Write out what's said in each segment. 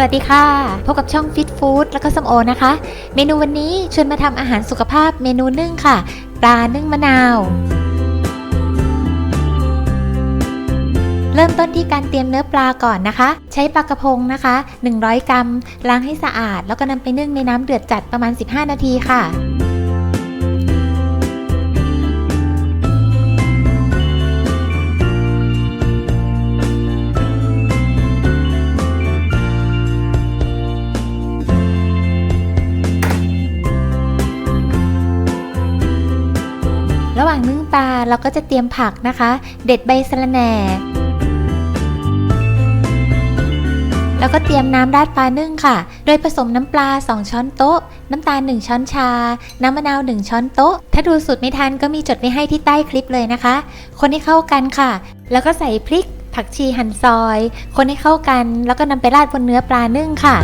สวัสดีค่ะ พบกับช่องฟิตฟู้ดแล้วก็สมโอนะคะ เมนูวันนี้ชวนมาทำอาหารสุขภาพเมนูนึ่งค่ะ ปลานึ่งมะนาว เริ่มต้นที่การเตรียมเนื้อปลาก่อนนะคะ ใช้ปลากระพงนะคะ 100 กรัม ล้างให้สะอาด แล้วก็นำไปนึ่งในน้ำเดือดจัดประมาณ 15 นาทีค่ะ ระหว่างนึ่งปลาเราก็จะเตรียมผักนะคะ เด็ดใบสะระแหน่ แล้วก็เตรียมน้ำราดปลานึ่งค่ะ โดยผสมน้ำปลา 2 ช้อนโต๊ะ น้ำตาล 1 ช้อนชา น้ำมะนาว 1 ช้อนโต๊ะ ถ้าดูสูตรไม่ทันก็มีจดไว้ให้ที่ใต้คลิปเลยนะคะ คนให้เข้ากันค่ะ แล้วก็ใส่พริก ผักชีหั่นซอย คนให้เข้ากัน แล้วก็นำไปราดบนเนื้อปลานึ่งค่ะ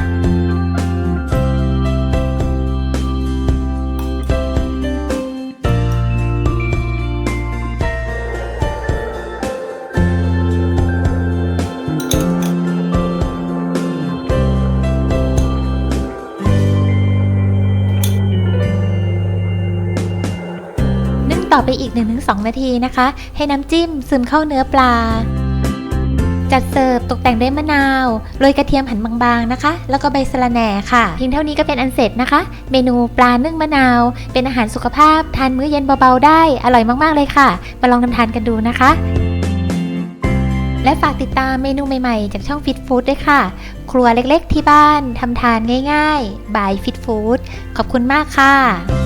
ต่อไปอีก 1-2 นาทีนะคะ ให้น้ำจิ้มซึมเข้าเนื้อปลา จัดเสิร์ฟตกแต่งด้วยมะนาวโรยกระเทียมหั่นบางๆนะคะ แล้วก็ใบสะระแหน่ค่ะเพียงเท่านี้ก็เป็นอันเสร็จนะคะ เมนูปลานึ่งมะนาว เป็นอาหารสุขภาพ ทานมื้อเย็นเบาๆได้ อร่อยมากๆเลยค่ะ มาลองทำทานกันดูนะคะและฝากติดตามเมนูใหม่ๆ จากช่อง Fit Food ด้วยค่ะ ครัวเล็กๆที่บ้านทำทานง่ายๆ บาย Fit Food ขอบคุณมากค่ะ